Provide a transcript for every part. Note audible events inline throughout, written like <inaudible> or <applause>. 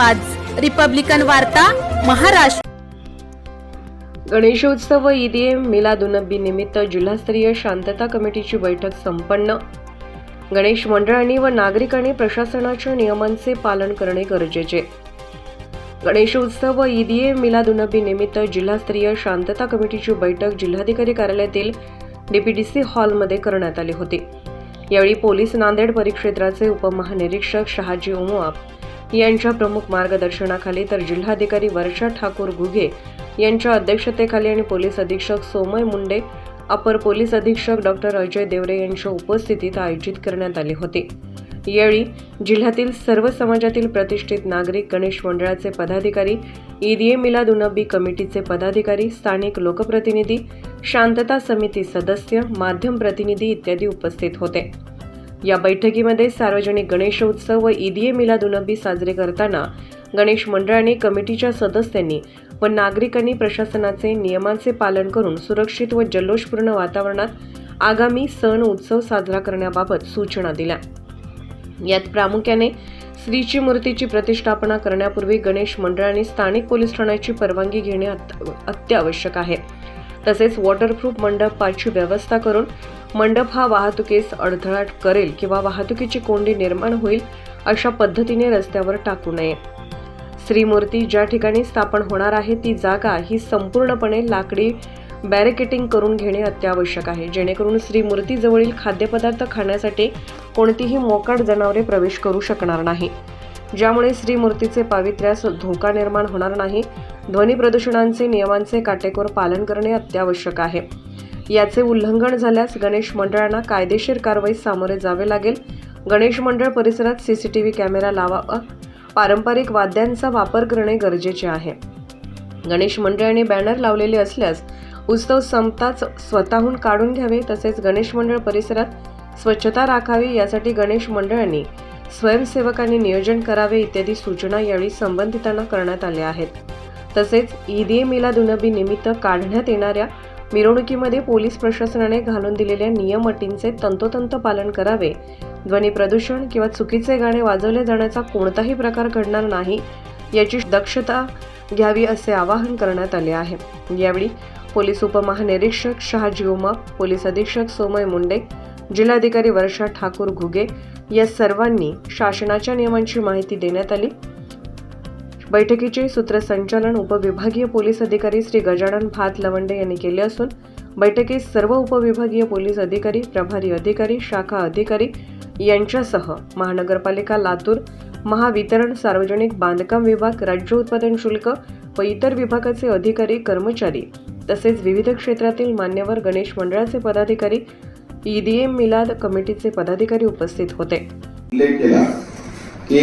आवाज. रिपब्लिकन वार्ता महाराष्ट्र. गणेशोत्सव व ईद ए मिलादुनबी निमित्त जिल्हास्तरीय शांतता कमिटीची बैठक संपन्न. गणेश मंडळांनी व नागरिकांनी प्रशासनाच्या नियमांचे पालन करणे गरजेचे. गणेशोत्सव व ईद ए मिलादुनबी निमित्त जिल्हास्तरीय शांतता कमिटीची बैठक जिल्हाधिकारी कार्यालयातील डीपीडीसी हॉलमध्ये करण्यात आली होती. यावेळी पोलीस नांदेड परिक्षेत्राचे उपमहानिरीक्षक शहाजी उमवाप यांच्या प्रमुख मार्गदर्शनाखाली तर जिल्हाधिकारी वर्षा ठाकूर घुगे यांच्या अध्यक्षतेखाली आणि पोलीस अधीक्षक सोमय मुंडे अपर पोलीस अधीक्षक डॉक्टर अजय देवरे यांच्या उपस्थितीत आयोजित करण्यात आले होते. यावेळी जिल्ह्यातील सर्व समाजातील प्रतिष्ठित नागरिक गणेश मंडळाचे पदाधिकारी ईद ए मिलाद उनबी कमिटीचे पदाधिकारी स्थानिक लोकप्रतिनिधी शांतता समिती सदस्य माध्यम प्रतिनिधी इत्यादी उपस्थित होते. या बैठकीमध्ये सार्वजनिक गणेशोत्सव व ईदीए मिलादुनबी साजरे करताना गणेश मंडळाने कमिटीच्या सदस्यांनी व नागरिकांनी प्रशासनाचे नियमांचे पालन करून सुरक्षित व जल्लोषपूर्ण वातावरणात आगामी सण उत्सव साजरा करण्याबाबत सूचना दिल्या. यात प्रामुख्याने श्रीची मूर्तीची प्रतिष्ठापना करण्यापूर्वी गणेश मंडळाने स्थानिक पोलीस ठाण्याची परवानगी घेणे अत्य- अत्यावश्यक आहे. तसेच वॉटरप्रूफ मंडपाची व्यवस्था करून मंडप हा वाहतुकीस अडथळा करेल किंवा वाहतुकीची कोंडी निर्माण होईल अशा पद्धतीने रस्त्यावर टाकू नये. श्रीमूर्ती ज्या ठिकाणी स्थापन होणार आहे ती जागा ही संपूर्णपणे लाकडी बॅरिकेटिंग करून घेणे अत्यावश्यक आहे. जेणेकरून श्रीमूर्तीजवळील खाद्यपदार्थ खाण्यासाठी कोणतीही मोकाट जनावरे प्रवेश करू शकणार नाही. ज्यामुळे श्रीमूर्तीचे पावित्र्यास धोका निर्माण होणार नाही. ध्वनी प्रदूषणांचे नियमांचे काटेकोर पालन करणे अत्यावश्यक आहे. याचे उल्लंघन झाल्यास गणेश मंडळांना कायदेशीर कारवाई सामोरे जावे लागेल. गणेश मंडळ परिसरात C C T V camera लावावा पारंपरिक वाद्यांचा वापर करणे गरजेचे आहे. गणेश मंडळाने बॅनर लावलेले असल्यास उत्सव संपताच स्वतःहून काढून घ्यावे तसेच गणेश मंडळ परिसरात स्वच्छता राखावी यासाठी गणेश मंडळांनी स्वयंसेवकांनी नियोजन करावे इत्यादी सूचना यावेळी संबंधितांना करण्यात आल्या आहेत. तसेच ईद ए मिलादुनबी निमित्त काढण्यात येणाऱ्या मिरवणुकीमध्ये पोलीस प्रशासनाने घालून दिलेल्या नियम अटींचे तंतोतंत पालन करावे. ध्वनी प्रदूषण किंवा चुकीचे गाणे वाजवले जाण्याचा कोणताही प्रकार घडणार नाही याची दक्षता घ्यावी असे आवाहन करण्यात आले आहे. यावेळी पोलीस उपमहानिरीक्षक शहाजी उमा पोलीस अधीक्षक सोमय मुंडे जिल्हाधिकारी वर्षा ठाकूर घुगे या सर्वांनी शासनाच्या नियमांची माहिती देण्यात आली. बैठकीचे सूत्रसंचालन उपविभागीय पोलीस अधिकारी श्री गजानन भात लवंडे यांनी केले असून बैठकीत सर्व उपविभागीय पोलीस अधिकारी प्रभारी अधिकारी शाखा अधिकारी यांच्यासह महानगरपालिका लातूर महावितरण सार्वजनिक बांधकाम विभाग राज्य उत्पादन शुल्क व इतर विभागाचे अधिकारी कर्मचारी तसेच विविध क्षेत्रातील मान्यवर गणेश मंडळाचे पदाधिकारी ईदीएम मिलाद कमिटीचे पदाधिकारी उपस्थित होते. केला की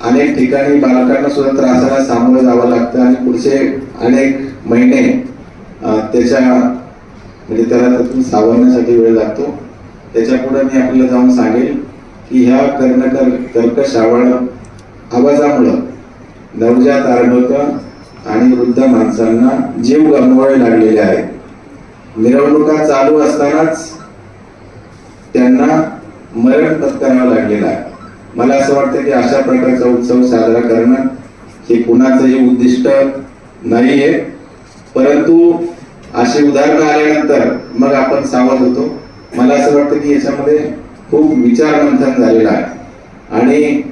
अनेक ठिकाणी बालकांना सुद्धा त्रासाला सामोरं जावं लागतं आणि पुढचे अनेक महिने त्याच्या म्हणजे त्याला त्यातून सावरण्यासाठी वेळ लागतो. त्याच्यापुढे मी आपल्याला जाऊन सांगेल की ह्या कर्णकर कर्कश आवाज आवाजामुळं नवजात आरंभक आणि वृद्ध माणसांना जीव गमवावे लागलेले आहेत. मिरवणुका चालू असतानाच त्यांना मरण पत्करावं लागलेलं आहे. मला असं वाटतं की अशा प्रकारचा उत्सव साजरा करणं हे कुणाचंही उद्दिष्ट नाहीये. परंतु अशी उदाहरणं आल्यानंतर मग आपण सावध होतो. मला असं वाटतं की याच्यामध्ये खूप विचार मंथन झालेलं आहे. आणि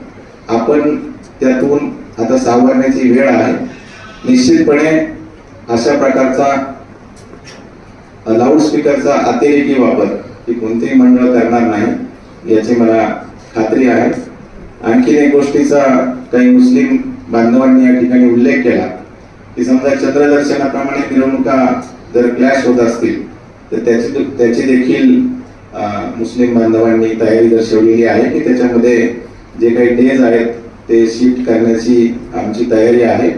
आपण त्यातून आता सावरण्याची वेळ आहे. निश्चितपणे अशा प्रकारचा लाऊडस्पीकरचा अतिरेकी वापर ही कोणतीही मंडळ करणार नाही याची मला खात्री आहे. आणखीन एक गोष्टीचा काही मुस्लिम बांधवांनी या ठिकाणी उल्लेख केला की समजा चंद्रदर्शनाप्रमाणे मिरवणुका जर क्लॅश होत असतील तर त्याची त्याची देखील मुस्लिम बांधवांनी तयारी दर्शवलेली आहे की त्याच्यामध्ये जे काही डेज आहेत ते शिफ्ट करण्याची आमची तयारी आहे.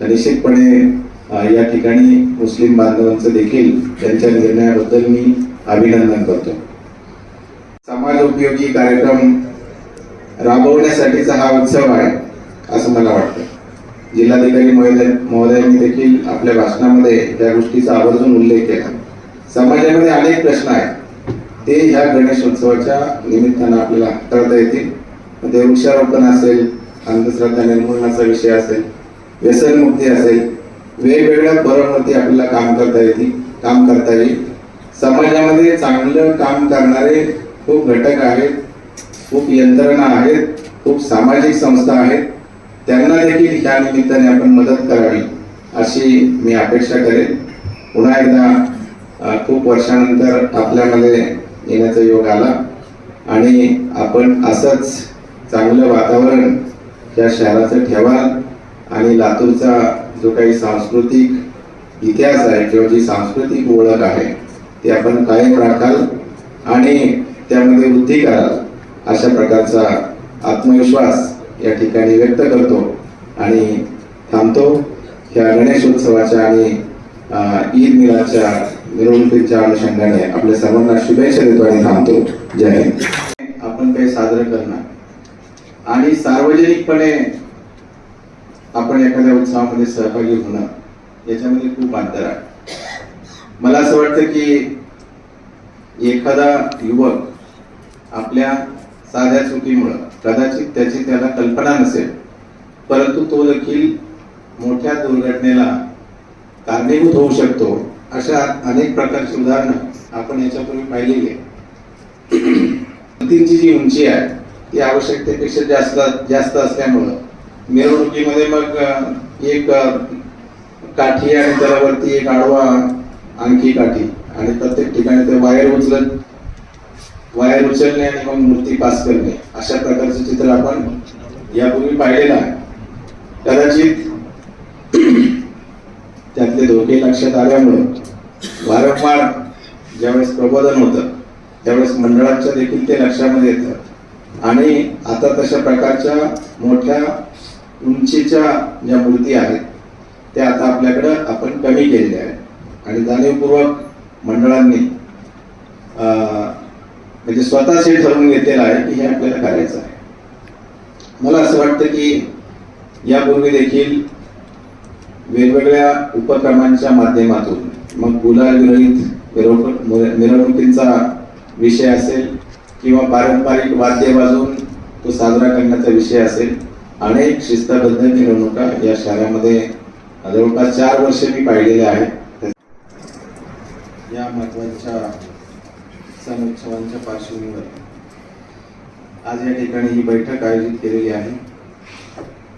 तर निश्चितपणे या ठिकाणी मुस्लिम बांधवांचं देखील त्यांच्या निर्णयाबद्दल मी अभिनंदन करतो. समाज उपयोगी कार्यक्रम राबवण्यासाठीचा हा उत्सव आहे असं मला वाटतं. जिल्हाधिकारी महोदय महोदयांनी देखील आपल्या भाषणामध्ये त्या गोष्टीचा आवर्जून उल्लेख केला. समाजामध्ये अनेक प्रश्न आहेत. ते ह्या गणेशोत्सवाच्या निमित्तानं आपल्याला हाताळता येतील. ते वृक्षारोपण असेल अंधश्रद्धा निर्मूलनाचा विषय असेल व्यसनमुक्ती असेल वेगवेगळ्या फोरमवरती आपल्याला काम करता येतील काम करता येईल. समाजामध्ये चांगलं काम करणारे खूप घटक आहेत खूप यंत्रणा आहेत खूप सामाजिक संस्था आहेत. त्यांना देखील ह्या निमित्ताने आपण मदत करावी अशी मी अपेक्षा करेन. पुन्हा एकदा खूप वर्षानंतर आपल्यामध्ये येण्याचा योग आला आणि आपण असंच चांगलं वातावरण या शहराचं ठेवाल आणि लातूरचा जो काही सांस्कृतिक इतिहास आहे किंवा जी सांस्कृतिक ओळख आहे ते आपण कायम राखाल आणि त्यामध्ये वृद्धी कराल अशा प्रकारचा आत्मविश्वास या ठिकाणी व्यक्त करतो आणि थांबतो. ह्या गणेशोत्सवाच्या आणि ईद मिलाच्या मिरवणुकीच्या अनुषंगाने आपल्या सर्वांना शुभेच्छा देतो आणि थांबतो. जय हिंद. आपण काही साजरं करणार. आणि सार्वजनिकपणे आपण एखाद्या उत्सवामध्ये सहभागी होणं याच्यामध्ये खूप अंतर आहे. मला असं वाटतं की एखादा युवक आपल्या साध्या चुकीमुळं कदाचित त्याची त्याला कल्पना नसेल परंतु तो देखील मोठ्या दुर्घटनेला कारणीभूत होऊ शकतो अशा अनेक प्रकारची उदाहरणं आपण याच्यापूर्वी पाहिलेली आहे मूर्तींची जी उंची आहे ती आवश्यकतेपेक्षा जास्त जास्त असल्यामुळं मिरवणुकीमध्ये मग एक काठी आणि त्याला वरती एक आडवा आणखी काठी आणि प्रत्येक ठिकाणी ते वायर उचलत वायर उचलणे आणि मग मूर्ती पास करणे. अशा प्रकारचं चित्र आपण यापूर्वी पाहिलेलं आहे. कदाचित <clears throat> त्यातले धोके लक्षात आल्यामुळं वारंवार ज्यावेळेस प्रबोधन होतं त्यावेळेस मंडळांच्या देखील ते लक्षामध्ये येतं. आणि आता तशा प्रकारच्या मोठ्या उंचीच्या ज्या मूर्ती आहेत त्या आता आपल्याकडं आपण कमी केलेल्या आहेत. आणि जाणीवपूर्वक मंडळांनी म्हणजे स्वतःच हे ठरवून घेतलेलं आहे की हे आपल्याला करायचं आहे. मला असं वाटतं की यापूर्वी देखील वेगवेगळ्या उपक्रमांच्या माध्यमातून मग गुलालविरहित मिरवणूक मिरवणुकींचा विषय असेल किंवा पारंपरिक वाद्य वाजवून तो साजरा करण्याचा विषय असेल अनेक शिस्तबद्ध मिरवणुका या शहरामध्ये जवळपास चार वर्ष मी पाहिलेल्या आहेत. या महत्त्वाच्या सण उत्सवांच्या पार्श्वभूमीवर आज या ठिकाणी ही बैठक आयोजित केलेली आहे.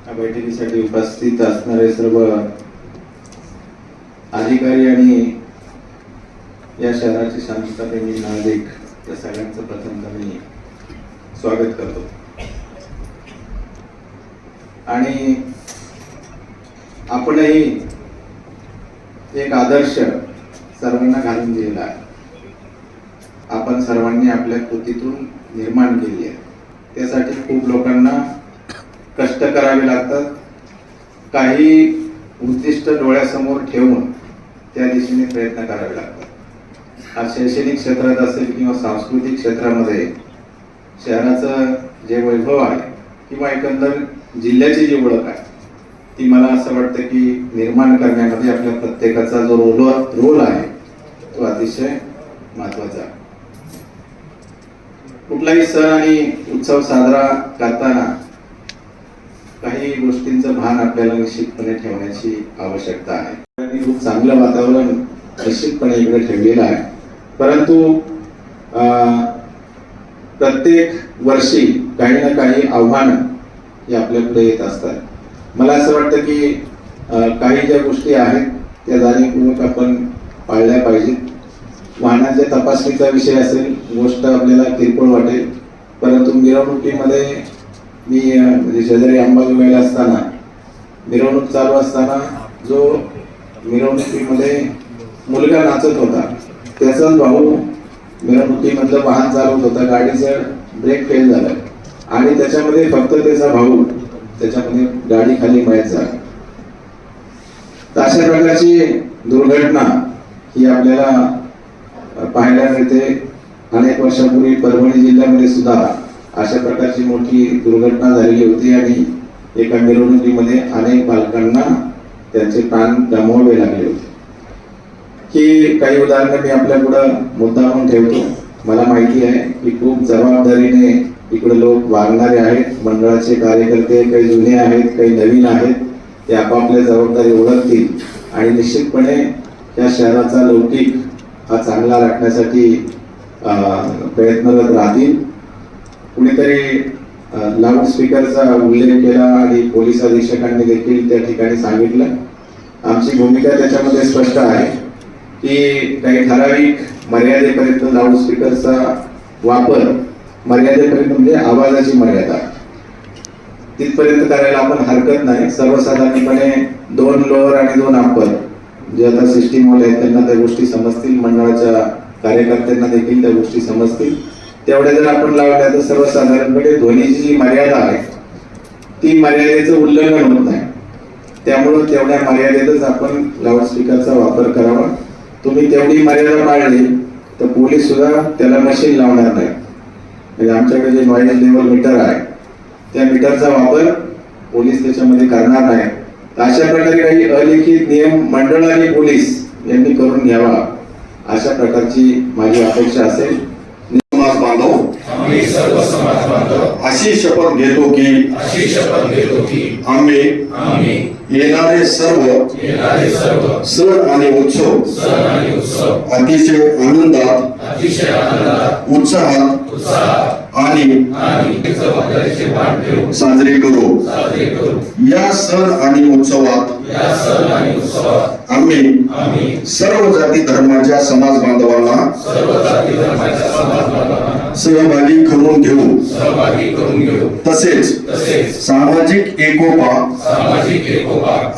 या बैठकीसाठी उपस्थित असणारे सर्व अधिकारी आणि या शहराचे शांतताप्रेमी नागरिक या सगळ्यांचं प्रथमतः मी स्वागत करतो. आणि आपणही एक आदर्श सर्वांना घालून दिलेला आहे. आपण सर्वांनी आपल्या कृतीतून निर्माण केली आहे. त्यासाठी खूप लोकांना कष्ट करावे लागतात. काही उद्दिष्ट डोळ्यासमोर ठेवून त्या दिशेने प्रयत्न करावे लागतात. आज शैक्षणिक क्षेत्रात असेल किंवा सांस्कृतिक क्षेत्रामध्ये शहराचं जे वैभव आहे किंवा एकंदर जिल्ह्याची जी ओळख आहे ती मला असं वाटतं की निर्माण करण्यामध्ये आपल्या प्रत्येकाचा जो रोल रोल आहे तो अतिशय महत्त्वाचा आहे. कुठलाही सण आणि उत्सव साजरा करताना काही गोष्टींचं भान आपल्याला निश्चितपणे ठेवण्याची आवश्यकता आहे. खूप चांगलं वातावरण निश्चितपणे इकडे ठेवलेलं आहे. परंतु अं, प्रत्येक वर्षी काही ना काही आव्हानं हे आपल्याकडे येत असतात. मला असं वाटतं की काही ज्या गोष्टी आहेत त्या जाणीवपूर्वक आपण पाळल्या पाहिजेत. वाहनाच्या तपासणीचा विषय असेल गोष्ट आपल्याला किरकोळ वाटेल. परंतु मिरवणुकीमध्ये मी म्हणजे शेजारी अंबाजोगाईला असताना मिरवणूक चालू असताना जो मिरवणुकीमध्ये मुलगा नाचत होता त्याचाच भाऊ मिरवणुकीमधलं वाहन चालवत होता. गाडीचं ब्रेक फेल झालं. आणि त्याच्यामध्ये फक्त त्याचा भाऊ त्याच्यामध्ये गाडी खाली मयत झाला. तर अशा प्रकारची दुर्घटना ही आपल्याला पाहायला मिळते अनेक वर्षापूर्वी परभणी जिल्ह्यामध्ये सुद्धा अशा प्रकारची मोठी दुर्घटना झालेली होती आणि एका मिरवणुकीमध्ये अनेक बालकांना त्यांचे प्राण गमवावे लागले होते. ही काही उदाहरणं मी आपल्या पुढं मुद्दा म्हणून ठेवतो. मला माहिती आहे की खूप जबाबदारीने इकडे लोक वागणारे आहेत मंडळाचे कार्यकर्ते काही जुने आहेत काही नवीन आहेत ते आपापल्या जबाबदारी ओळखतील आणि निश्चितपणे या शहराचा लौकिक हा चांगला राखण्यासाठी प्रयत्नरत राहतील. कुणीतरी लाऊडस्पीकरचा उल्लेख केला आणि पोलीस अधीक्षकांनी देखील त्या ठिकाणी सांगितलं. आमची भूमिका त्याच्यामध्ये स्पष्ट आहे की काही ठराविक मर्यादेपर्यंत लाऊडस्पीकरचा वापर मर्यादेपर्यंत म्हणजे आवाजाची मर्यादा. तिथपर्यंत करायला आपण हरकत नाही. सर्वसाधारणपणे दोन लोअर आणि दोन अप्पर जे आता सिस्टीमवाले आहेत त्यांना त्या गोष्टी समजतील. मंडळाच्या कार्यकर्त्यांना देखील त्या गोष्टी समजतील. तेवढ्या जर आपण लावल्या तर सर्वसाधारणपणे ध्वनीची जी मर्यादा आहे ती मर्यादेचं उल्लंघन होत नाही त्यामुळं तेवढ्या मर्यादेतच आपण लाऊडस्पीकरचा वापर करावा. तुम्ही तेवढी मर्यादा पाळली तर पोलीस सुद्धा त्याला मशीन लावणार नाही म्हणजे आमच्याकडे जे नॉईज लेवल मीटर आहे त्या मीटरचा वापर पोलीस त्याच्यामध्ये करणार नाही अशा प्रकारे काही अलिखित नियम मंडळ आणि पोलीस यांनी करून घ्यावा. अशा प्रकारची माझी अपेक्षा असेल. समाज बांधव. अशी शपथ घेतो की अशी शपथ घेतो की आम्ही येणारे सर्व येणारे सर्व सण आणि उत्सव सण आणि उत्सव अतिशय आनंदात उत्साहात उत्साहात आणि साजरे करू. या सण आणि उत्सवात आम्ही सर्व जाती धर्माच्या समाज बांधवांना सहभागी करून घेऊ. तसेच सामाजिक एकोपा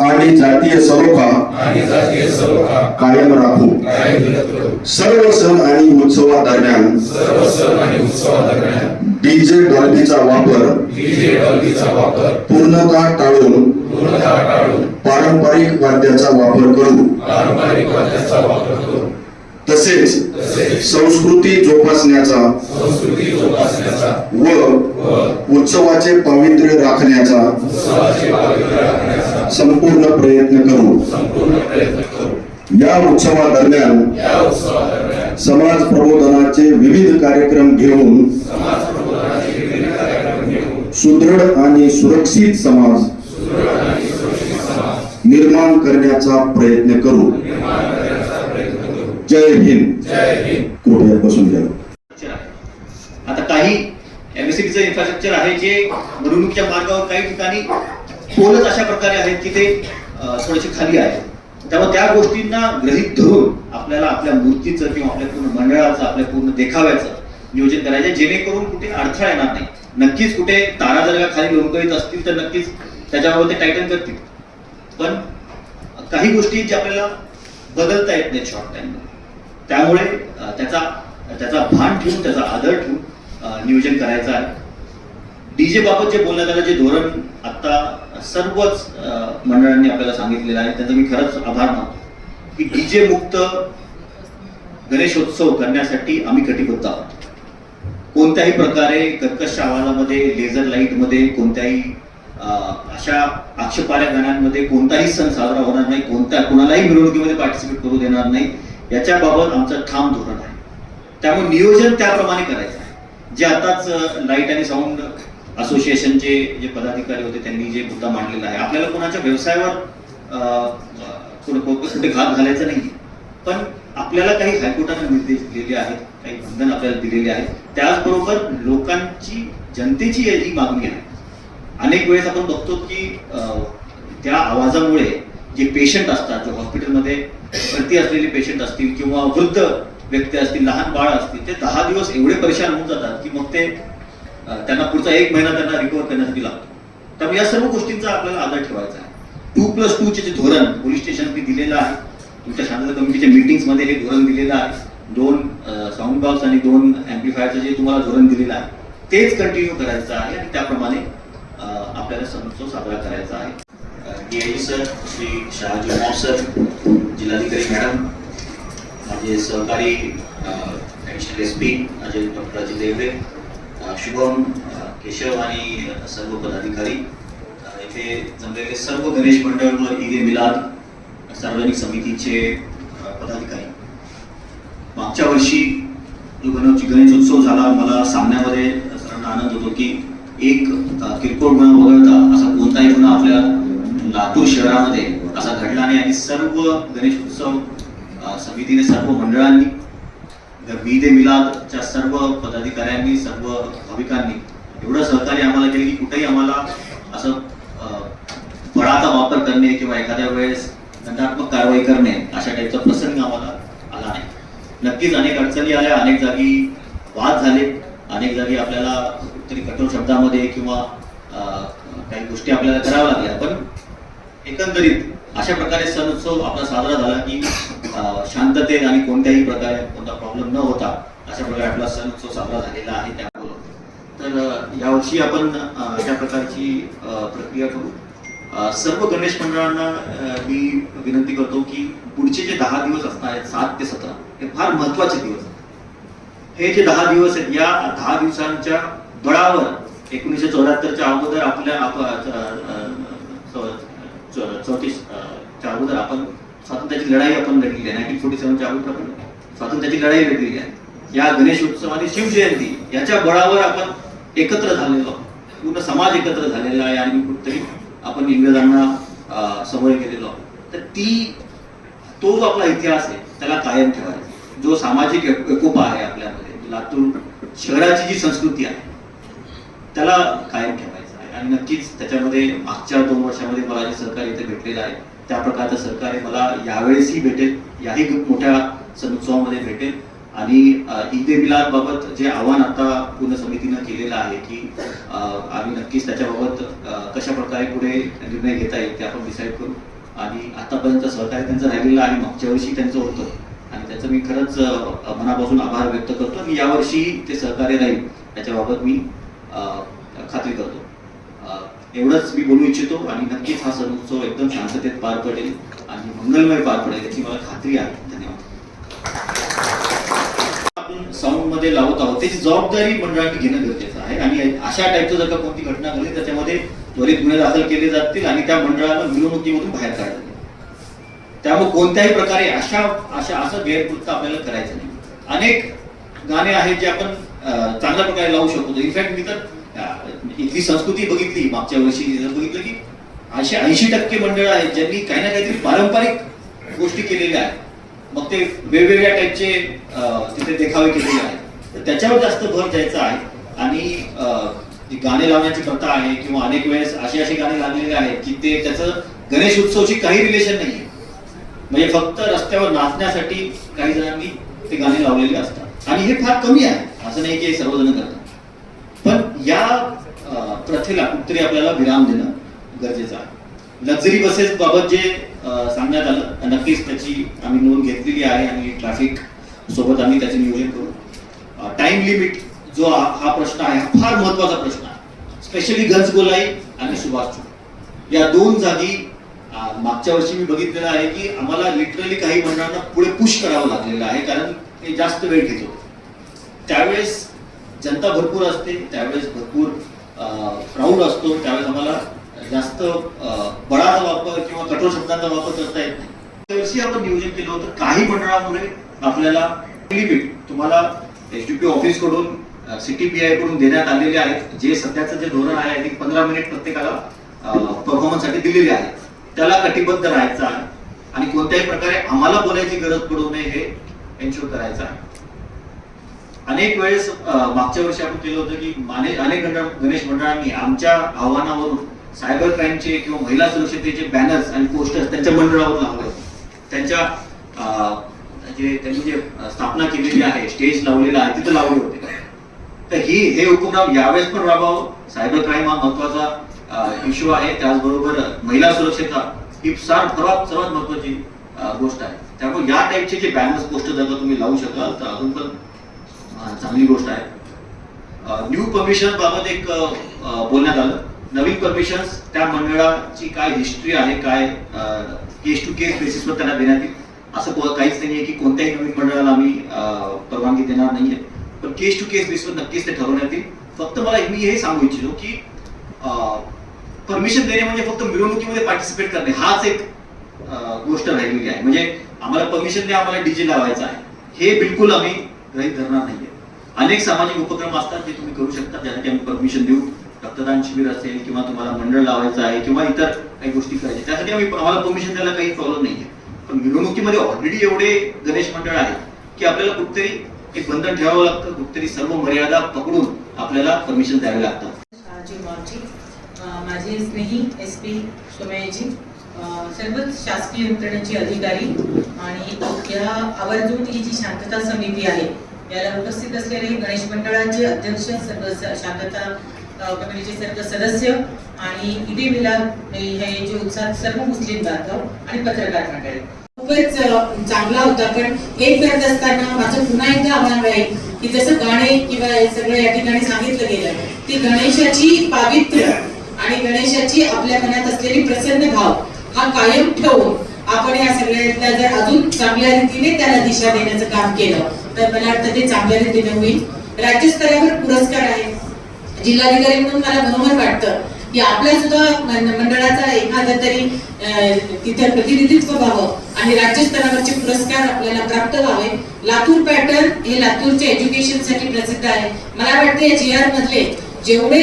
आणि जातीय सलोखा कायम राखू. सर्व सण आणि उत्सवादरम्यान उत्सवादरम्यान डीजे डॉल्बीचा वापर वापर पूर्णतः टाळून पारंपरिक वाद्याचा वापर करू. तसेच संस्कृती जोपासण्याचा व उत्सवाचे पावित्र्य राखण्याचा उत्सवाचे पावित्र्य राखण्याचा संपूर्ण प्रयत्न करू संपूर्ण प्रयत्न करू. या उत्सवादरम्यान दरम्यान समाज प्रबोधनाचे विविध कार्यक्रम घेऊन सुदृढ आणि सुरक्षित समाज निर्माण करण्याचा प्रयत्न करू. जय हिंद. कृपया बसून घ्या आता काही एमएससीबीचं इन्फ्रास्ट्रक्चर आहे जे निवडणुकीच्या मार्गावर काही ठिकाणी पोलच अशा प्रकारे आहेत की ते थोडेसे खाली आहेत त्यामुळे त्या गोष्टींना गृहीत धरून आपल्याला आपल्या मूर्तीचं किंवा आपल्या पूर्ण मंडळाचं आपल्या पूर्ण देखाव्याचं नियोजन करायचं आहे, जेणेकरून कुठे अडथळा येणार नाही. नक्कीच कुठे तारा जर का खाली लोणकळीत असतील तर नक्कीच त्याच्यावर ते टायटन करतील. पण काही गोष्टी ज्या आपल्याला बदलता येत नाहीत शॉर्ट टाइम त्यामुळे त्याचा त्याचा भान ठेवून त्याचा आदर ठेवून नियोजन करायचं आहे. डीजे बाबत जे बोलण्यात आलं जे धोरण आता सर्वच मंडळांनी आपल्याला सांगितलेलं आहे. त्याचा मी खरंच आभार मानतो. की डीजे मुक्त गणेशोत्सव करण्यासाठी आम्ही कटिबद्ध आहोत. कोणत्याही प्रकारे कर्कश आवाजामध्ये लेझर लाईटमध्ये कोणत्याही अशा आक्षेपाऱ्या गाण्यांमध्ये कोणताही सण साजरा होणार नाही कोणत्या कुणालाही मिरवणुकीमध्ये पार्टिसिपेट करू देणार नाही याच्याबाबत आमचं ठाम धोरण आहे. त्यामुळे नियोजन त्याप्रमाणे करायचं आहे. जे आताच लाइट आणि साऊंड असोसिएशनचे जे पदाधिकारी होते त्यांनी जे मुद्दा मांडलेला आहे. आपल्याला कोणाच्या व्यवसायावर कुठे घात घालायचा नाही. पण आपल्याला काही हायकोर्टाने निर्देश दिलेले आहेत काही बंधन आपल्याला दिलेले आहेत. त्याचबरोबर लोकांची जनतेची जी मागणी आहे. अनेक वेळेस आपण बघतो की त्या आवाजामुळे जे पेशंट असतात जे हॉस्पिटलमध्ये भरती असलेले पेशंट असतील किंवा वृद्ध व्यक्ती असतील लहान बाळ असतील ते दहा दिवस एवढे परेशान होऊन जातात की मग ते त्यांना पुढचा एक महिना त्यांना रिकवर करण्यासाठी लागतो. त्यामुळे या सर्व गोष्टींचा आपल्याला आधार ठेवायचा आहे. टू प्लस टूचे जे धोरण पोलीस स्टेशननी दिलेलं आहे तुमच्या शांतता कमिटीच्या मीटिंग्समध्ये हे धोरण दिलेलं आहे. दोन साऊंड बॉक्स आणि दोन अँप्लिफायरचं जे तुम्हाला धोरण दिलेलं आहे तेच कंटिन्यू करायचं आहे आणि त्याप्रमाणे आपल्याला सण साजरा करायचा आहे. डीआयजी सर श्री शहाजी मॉब सर जिल्हाधिकारी मॅडम माझे सहकारी additional S P Ajay doctor Ajit Deore Shubham Keshav आणि सर्व पदाधिकारी अ, येथे जमलेले सर्व गणेश मंडळ व ईद मिलाद सार्वजनिक समितीचे पदाधिकारी. मागच्या वर्षी जो गणेश गणेशोत्सव झाला मला सामन्यामध्ये सर्वांना आनंद होतो की एक किरकोळ गुन्हा वगळता असा कोणताही गुन्हा आपल्या लातूर शहरामध्ये असा घडला नाही. आणि सर्व गणेशोत्सव समितीने सर्व मंडळांनी ईद ए मिलादच्या सर्व पदाधिकाऱ्यांनी सर्व भाविकांनी एवढं सहकार्य आम्हाला केलं की कुठेही आम्हाला असं फळाचा बळाचा वापर करणे किंवा एखाद्या वेळेस दंडात्मक कारवाई करणे अशा टाईपचा प्रसंग आम्हाला आला नाही. नक्कीच अनेक अडचणी आल्या अनेक जागी वाद झाले अनेक जागी आपल्याला तरी कठोर शब्दामध्ये किंवा काही गोष्टी आपल्याला कराव्या लागल्या. पण एकंदरीत अशा प्रकारे सण उत्सव आपला साजरा झाला की असावा शांततेत आणि कोणत्याही प्रकारे कोणता प्रॉब्लेम न होता अशा प्रकारे आपला सण उत्सव साजरा झालेला आहे त्यामुळं. तर यावर्षी आपण अशा प्रकारची प्रक्रिया करू. सर्व गणेश मंडळांना मी विनंती करतो की पुढचे जे दहा दिवस असणार आहेत सात ते सतरा हे फार महत्त्वाचे दिवस हे जे दहा दिवस आहेत या दहा दिवसांच्या बळावर एकोणीसशे चौऱ्याहत्तरच्या अगोदर आपल्या आप- चौतीस च्या अगोदर आपण स्वातंत्र्याची लढाई आपण लढलेली आहे. नाईन्टीन फोर्टी सेव्हनच्या अगोदर आपण स्वातंत्र्याची लढाई लढलेली आहे. या गणेश उत्सव आणि शिवजयंती याच्या बळावर आपण एकत्र झालेलो आहोत. पूर्ण समाज एकत्र झालेला आहे आणि कुठतरी आपण इंग्रजांना समोर गेलेलो आहोत. तर ती तो जो आपला इतिहास आहे त्याला कायम ठेवायचा जो सामाजिक एकोपा आहे आपल्यामध्ये लातूर शहराची जी संस्कृती आहे त्याला कायम ठेवायचं आहे. आणि नक्कीच त्याच्यामध्ये मागच्या दोन वर्षामध्ये मला जे सहकार्य इथे भेटलेलं आहे त्या प्रकारचं सहकार्य मला यावेळेसही भेटेल. याही मोठ्या सणोत्सवामध्ये भेटेल. आणि ईद मिलादबाबत जे आव्हान आता पूर्ण समितीनं केलेलं आहे की आम्ही नक्कीच त्याच्याबाबत कशा प्रकारे पुढे निर्णय घेता येईल ते आपण डिसाईड करू. आणि आतापर्यंत सहकार्य त्यांचं राहिलेलं आहे. मागच्या वर्षी त्यांचं होतं. आणि त्याचं मी खरंच मनापासून आभार व्यक्त करतो. आणि यावर्षी ते सहकार्य राहील. त्याच्याबाबत मी खात्री करतो. एवढंच मी बोलू इच्छितो आणि नक्कीच हा सण उत्सव एकदम शांततेत पार पडेल आणि मंगलमय पार पडेल याची मला खात्री आहे. धन्यवाद. आपण साऊंडमध्ये लावत आहोत. त्याची जबाबदारी मंडळाने घेणं गरजेचं आहे आणि अशा टाईपचं जर का कोणती घटना घडली त्याच्यामध्ये त्वरित गुन्हे दाखल केले जातील आणि त्या मंडळाला मिरवणुकीमधून बाहेर काढलं त्यामुळे कोणत्याही प्रकारे अशा अशा असं गैरकृत्य आपल्याला करायचं नाही. अनेक गाणे आहेत जे आपण चांगल्या प्रकारे लावू शकतो. इनफॅक्ट मी तर इथली संस्कृती बघितली मागच्या वर्षी बघितलं की असे ऐंशी टक्के मंडळ आहेत ज्यांनी काही ना काहीतरी पारंपरिक गोष्टी केलेल्या आहेत. मग ते वेगवेगळ्या टाईपचे तिथे देखावे केलेले आहेत. तर त्याच्यावर जास्त भर द्यायचा आहे. आणि गाणे लावण्याची प्रथा आहे किंवा अनेक वेळेस असे असे गाणे लागलेले आहेत की ते त्याचं गणेश उत्सवशी काही रिलेशन नाही म्हणजे फक्त रस्त्यावर नाचण्यासाठी काही जणांनी ते गाणे लावलेले असतात. आणि हे फार कमी आहे. असं नाही की सर्वजण करतात. पण या प्रथेला कुठतरी आपल्याला विराम देणं गरजेचं आहे. लक्झरी बसेस बाबत जे सांगण्यात आलं नक्कीच त्याची आम्ही नोंद घेतलेली आहे आणि ट्रॅफिक सोबत आम्ही त्याचे नियोजन करू. टाइम लिमिट जो हा प्रश्न आहे हा फार महत्त्वाचा प्रश्न आहे. स्पेशली गंजगोलाई आणि सुभाष चौक. या दोन जागी मागच्या वर्षी मी बघितलेलं आहे की आम्हाला लिटरली काही मंडळांना पुढे पुश करावं लागलेलं आहे कारण ते जास्त वेळ घेतो. त्यावेळेस जनता भरपूर असते त्यावेळेस भरपूर प्राऊड असतो त्यावेळेस आम्हाला जास्त बळाचा वापर किंवा कठोर शब्दांचा वापर करता येत नाही. त्यावर्षी आपण नियोजन केलं होतं काही मंडळामुळे आपल्याला लिमिट तुम्हाला एचडीपी ऑफिसकडून सिटी पी आयकडून देण्यात आलेले आहेत जे सध्याचं जे धोरण आहे आय थिंक पंधरा मिनिट प्रत्येकाला परफॉर्मन्ससाठी दिलेले आहे. त्याला कटिबद्ध राहायचं आहे. आणि कोणत्याही प्रकारे आम्हाला बोलायची गरज पडू नये हे एन्शुअर करायचं आहे. अनेक वेळेस मागच्या वर्षी आपण केलं होतं की माने अनेक गणेश मंडळांनी आमच्या आव्हानावरून सायबर क्राईमचे किंवा महिला सुरक्षतेचे बॅनर्स आणि पोस्टर्स त्यांच्या मंडळावर लावले होते. त्यांच्या अं, जे त्यांनी जे स्थापना केलेली आहे स्टेज लावलेला आहे तिथे लावले होते. तर ही हे उपक्रम यावेळेस पण राबावं सायबर क्राईम हा महत्त्वाचा इश्यू आहे. त्याचबरोबर महिला सुरक्षता ही फार सर्वात सर्वात महत्वाची गोष्ट आहे. त्यामुळे या टाईपचे जे बॅनर्स पोस्टर जर तुम्ही लावू शकाल तर अजून पण चांगली गोष्ट आहे. न्यू परमिशन बाबत एक बोलण्यात आलं. नवीन परमिशन त्या मंडळाची काय हिस्ट्री आहे काय केस टू केस बेसिसवर त्यांना देण्यात येईल असं को- काहीच आहे की कोणत्याही नवीन मंडळाला आम्ही परवानगी देणार नाही आहे पण केस टू केस बेसिसवर नक्कीच ते ठरवण्यात येईल. फक्त मला मी हे सांगू इच्छितो की परमिशन देणे म्हणजे फक्त मिरवणुकीमध्ये पार्टिसिपेट करणे हाच एक गोष्ट राहिलेली आहे. म्हणजे आम्हाला परमिशन द्या आम्हाला डीजे लावायचं आहे. हे बिलकुल आम्ही गृहित धरणार नाही अनेक सामाजिक उपक्रम असतात जे तुम्ही करू शकता त्यासाठी आम्ही परमिशन देऊ. रक्तदान शिबिर असेल किंवा तुम्हाला मंडळ लावायचं आहे किंवा इतर काही गोष्टी करायच्या त्यासाठी आम्ही आम्हाला परमिशन द्यायला काही प्रॉब्लेम नाही पण मिरवणुकीमध्ये ऑलरेडी एवढे गणेश मंडळ आहे की आपल्याला कुठतरी एक बंधन ठेवावं लागतं कुठतरी सर्व मर्यादा पकडून आपल्याला परमिशन द्यावे लागतात. माझे स्नेही एस पी सोमयाजी अ, सर्वच शासकीय यंत्रणेचे अधिकारी आणि या आवर्जून ही जी शांतता समिती आहे याला उपस्थित असलेले गणेश मंडळाचे अध्यक्ष सर्व शांतता कमिटीचे सर्व सदस्य आणि ईदे मिलाद हे जे उत्साह सर्व मुस्लिम बांधव आणि पत्रकार मंडळी. खूपच चांगला होता पण हे करत असताना माझं पुन्हा एकदा आव्हान राहील की जसं गाणे किंवा हे सगळं या ठिकाणी सांगितलं गेलं की गणेशाची पावित्र्य आणि गणेशाची आपल्या मनात असलेली प्रसन्न भाव हा कायम ठेवून आपण या सगळ्यातल्या जर अजून चांगल्या रीतीने त्याला दिशा देण्याचं काम केलं तर मला वाटतं ते चांगल्या रीतीने होईल. राज्यस्तरावर पुरस्कार आहे. जिल्हाधिकारी म्हणून मला बरोबर वाटतं की आपल्या सुद्धा मंडळाचा एखादा तरी तिथे प्रतिनिधित्व व्हावं आणि राज्यस्तरावरचे पुरस्कार आपल्याला प्राप्त व्हावे. लातूर पॅटर्न हे लातूरच्या एज्युकेशनसाठी प्रसिद्ध आहे. मला वाटतं या जी आर मधले जेवढे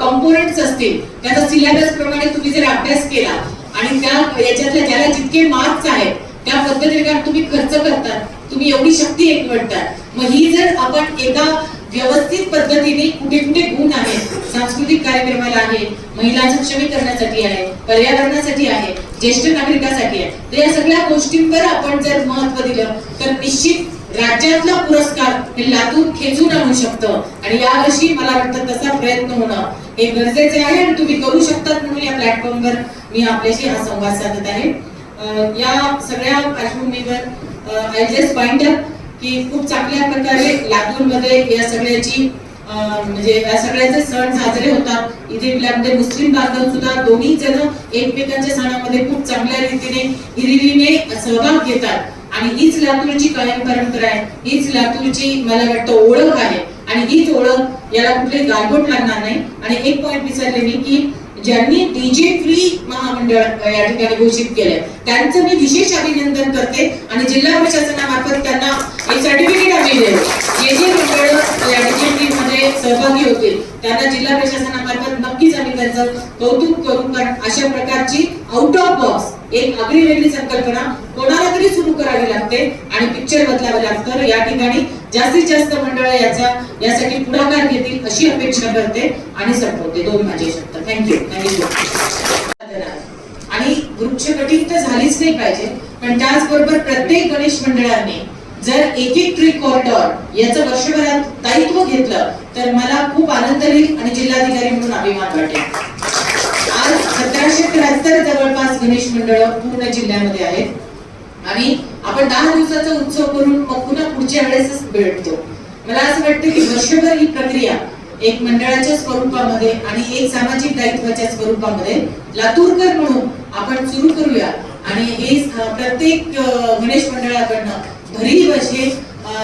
कंपोनेंट्स असतील त्याचा सिलेबस प्रमाणे तुम्ही जर अभ्यास केला आणि त्या याच्यातल्या ज्याला जितके मार्क्स आहेत त्या पद्धतीने कारण तुम्ही खर्च करतात. तुम्ही एवढी शक्ती एकवटतात मग ही जर आपण एका व्यवस्थित पद्धतीने कुठे कुठे गुण आहेत सांस्कृतिक कार्यक्रमाला आहे महिला सक्षमीकरणासाठी आहे पर्यावरणासाठी आहे ज्येष्ठ नागरिकासाठी आहे तर या सगळ्या गोष्टींवर आपण जर महत्त्व दिलं तर निश्चित राज्यातला पुरस्कार हे लातूर खेचून आणू शकतं. आणि यावर्षी मला वाटतं तसा प्रयत्न होणं हे गरजेचे आहे आणि तुम्ही करू शकतात म्हणून या प्लॅटफॉर्मवर मी आपल्याशी हा संवाद साधत आहे. या सगळ्या पार्श्वभूमीवर आय जस्ट पॉइंट की खूप चांगल्या प्रकारे लातूरमध्ये या सगळ्याची म्हणजे या सगळ्याचे सण साजरे होतात. इथे मध्ये मुस्लिम बांधव सुद्धा दोन्ही जण एकमेकांच्या सणामध्ये खूप चांगल्या रीतीने हिरिरीने सहभाग घेतात. आणि हीच लातूरची कायम परंपरा आहे. हीच लातूरची मला वाटतं ओळख आहे. आणि हीच ओळख याला कुठले गालबोट लागणार नाही. आणि एक पॉईंट विचारले मी की ज्यांनी डीजे फ्री महामंडळ या ठिकाणी घोषित केलंय. त्यांचं मी विशेष अभिनंदन करते आणि जिल्हा प्रशासनामार्फत त्यांना एक सर्टिफिकेट आम्ही जे जे मंडळ या डीजे फ्री मध्ये सहभागी होते त्यांना जिल्हा प्रशासनामार्फत नक्कीच आम्ही त्यांचं कौतुक करू. कारण अशा प्रकारची आउट ऑफ बॉक्स एक आगळी वेगळी संकल्पना कोणाला तरी सुरू करावी लागते आणि पिक्चर बदलावं लागतं. तर या ठिकाणी जास्तीत जास्त मंडळ याचा यासाठी पुढाकार घेतील अशी अपेक्षा करते आणि संपवते. दोन माझे शब्द. थँक्यू थँक्यू आणि वृक्ष कठीण तर झालीच नाही पाहिजे पण त्याचबरोबर प्रत्येक गणेश मंडळाने जर एक एक ट्री कॉरिडॉर याचं वर्षभरात दायित्व घेतलं तर मला खूप आनंद येईल आणि जिल्हाधिकारी म्हणून अभिमान वाटेल. आज सतराशे त्र्याहत्तर जवळपास गणेश मंडळ पूर्ण जिल्ह्यामध्ये आहेत. आणि आपण दहा दिवसाचा उत्सव करून मग पुन्हा पुढच्या वेळेसच भेटतो मला असं वाटतं की वर्षभर ही प्रक्रिया एक मंडळाच्या स्वरूपामध्ये आणि एक सामाजिक दायित्वाच्या स्वरूपामध्ये लातूरकर म्हणून आपण सुरू करूया. आणि हे प्रत्येक गणेश मंडळाकडनं भरीव असे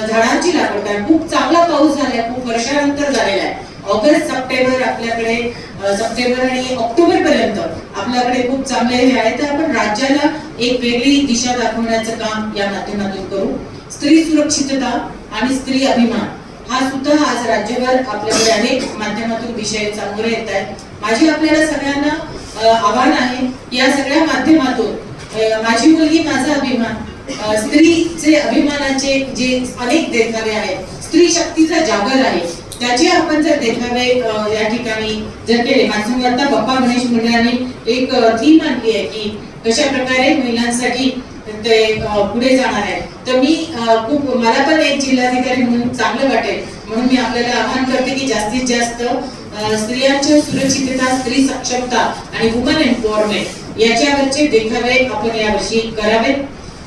झाडांची लागवड आहे खूप चांगला पाऊस झालाय खूप वर्षानंतर झालेला आहे. ऑगस्ट सप्टेंबर आपल्याकडे सप्टेंबर आणि ऑक्टोबर पर्यंत आपल्याकडे खूप चांगले हे आहे. तर आपण राज्याला एक वेगळी दिशा दाखवण्याचं काम या माध्यमातून करू. स्त्री सुरक्षितता आणि स्त्री अभिमान हा सुद्धा आज राज्यभर आपल्याकडे अनेक माध्यमातून विषय समोर येत आहेत. माझी आपल्याला सगळ्यांना आव्हान आहे या सगळ्या माध्यमातून माझी मुलगी माझा अभिमान स्त्रीचे अभिमानाचे जे अनेक देखावे आहेत स्त्री शक्तीचा जागर आहे. त्याची आपण जर देखावे या ठिकाणी जर केले. माझं आता बाप्पा गणेश मंडळाने एक थीम आणली आहे की कशा प्रकारे महिलांसाठी ते पुढे जाणार आहे. तर मी खूप मला पण एक जिल्हाधिकारी म्हणून चांगलं वाटेल. म्हणून मी आपल्याला आवाहन करते की जास्तीत जास्त स्त्रियांच्या सुरक्षितता स्त्री सक्षमता आणि वुमन एम्पॉवरमेंट याच्यावरचे देखावे आपण यावर्षी करावेत.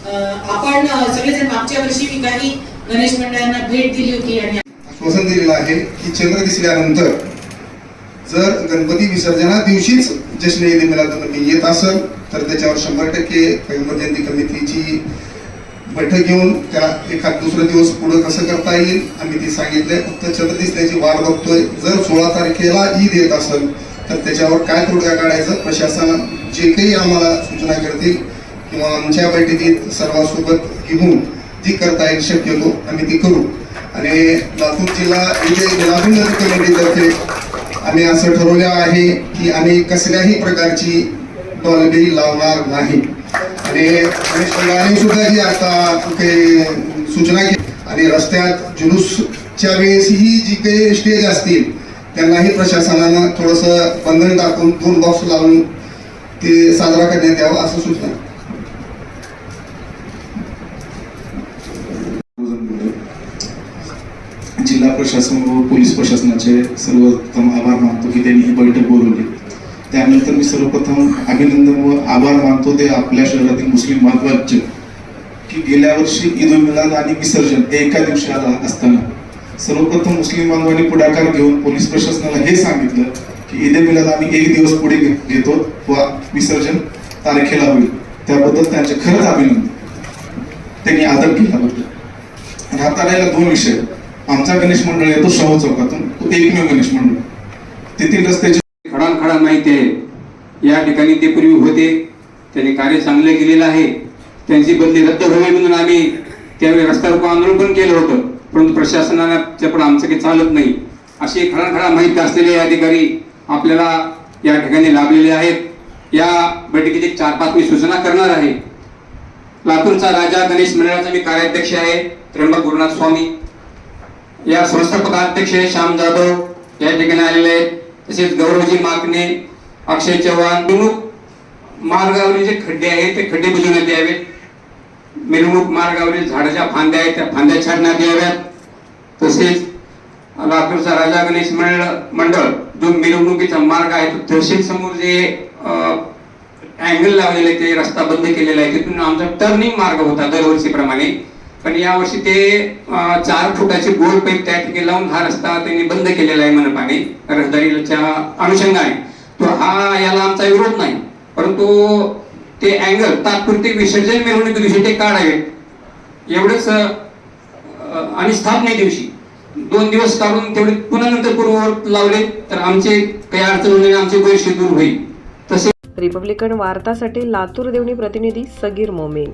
आपण सगळेजण मागच्या वर्षी मी काही गणेश मंडळांना भेट दिली होती आणि आश्वासन दिलेलं आहे की चंद्र दिसल्यानंतर जर गणपती विसर्जना दिवशीच जश्न ईद मिलादुन्नबी येत असेल तर त्याच्यावर शंभर टक्के पैगंबर जयंती कमिटीची बैठक घेऊन त्याला एखाद दुसरा दिवस पुढं कसं करता येईल आम्ही ते सांगितलंय. फक्त चंद्र दिसण्याची वार बघतोय. जर सोळा तारखेला ईद येत असेल तर त्याच्यावर काय तोडगा काढायचं? प्रशासन जे काही आम्हाला सूचना करतील किंवा आमच्या बैठकीत सर्वांसोबत घेऊन जी करता येईल शक्यतो आम्ही ती करू. आणि लातूर जिल्हा इथे लातूर नदी कमिटीतर्फे आम्ही असं ठरवलं आहे की आम्ही कसल्याही प्रकारची डॉलबी लावणार नाही. आणि गणेश सुद्धा जी आता काही सूचना केली. आणि रस्त्यात जुलूसच्या वेळेसही जी काही स्टेज असतील त्यांनाही प्रशासनानं थोडंसं बंधन टाकून दोन बॉक्स लावून ते साजरा करण्यात यावं असं सूचना. जिल्हा प्रशासन व पोलीस प्रशासनाचे सर्वप्रथम आभार मानतो की त्यांनी ही बैठक बोलवली. त्यानंतर मी सर्वप्रथम अभिनंदन व आभार मानतो ते आपल्या शहरातील मुस्लिम बांधवांचे की गेल्या वर्षी ईद उल मिलाद आणि विसर्जन हे एका दिवशी आला असताना. सर्वप्रथम मुस्लिम बांधवांनी पुढाकार घेऊन पोलीस प्रशासनाला हे सांगितलं की ईद उल मिलाद आम्ही एक दिवस पुढे घेतो व विसर्जन तारखेला होईल. त्याबद्दल त्यांचे खरंच अभिनंदन. त्यांनी आदर केल्याबद्दल राहता राहिला दोन विषय. आमचा गणेश मंडळ येतो शाहू चौकातून. तो एकमेव गणेश मंडळ. तेथील रस्त्याची खडानखडा माहिती आहे. या ठिकाणी ते पूर्वी होते. त्यांनी कार्य चांगले केलेलं आहे. त्यांची बदली रद्द व्हावी म्हणून आम्ही त्यावेळी रस्ता रोको आंदोलन पण केलं होतं. परंतु प्रशासनाला पण आमचं काही चालत नाही. अशी खडाखडा माहीत असलेले अधिकारी आपल्याला या ठिकाणी लाभलेले आहेत. या बैठकीत एक चार पाच मी सूचना करणार आहे. लातूरचा राजा गणेश मंडळाचा मी कार्याध्यक्ष आहे. त्र्यंबक गुरुनाथ स्वामी. या संस्थापकाध्यक्ष श्याम जाधव या ठिकाणी आलेले आहेत. तसेच गौरवजी माकणे अक्षय चव्हाण मिरवणूक मार्गावरील जे खड्डे आहेत ते खड्डे बुजवण्यात यावेत. मिरवणूक मार्गावरील झाडाच्या फांद्या आहेत त्या फांद्या छाडण्यात याव्यात. तसेच लातूरचा राजा गणेश मंडळ मंडळ जो मिरवणुकीचा मार्ग आहे तो तहसील समोर जे अँगल लावलेले आहे, ते रस्ता बंद केलेला आहे तिथून आमचा टर्निंग मार्ग होता दरवर्षीप्रमाणे. पण यावर्षी ते चार फुटाचे गोल पाईप त्या ठिकाणी लावून हा रस्ता त्यांनी बंद केलेला आहे मनपाने. रहदारीच्या अनुषंगाने. तो हा याला आमचा विरोध नाही. परंतु ते अँगल तात्पुरते विसर्जन मिरवणुकी दिवशी ते काढावेत एवढंच आणि स्थापने दिवशी. दोन दिवस काढून तेवढे पुन्हा नंतर पूर्ववत लावले तर आमचे काही अडचण होणे आमचे गैरसोय दूर होईल. तसे रिपब्लिकन वार्तासाठी लातूर देवणी प्रतिनिधी सगीर मोमेन.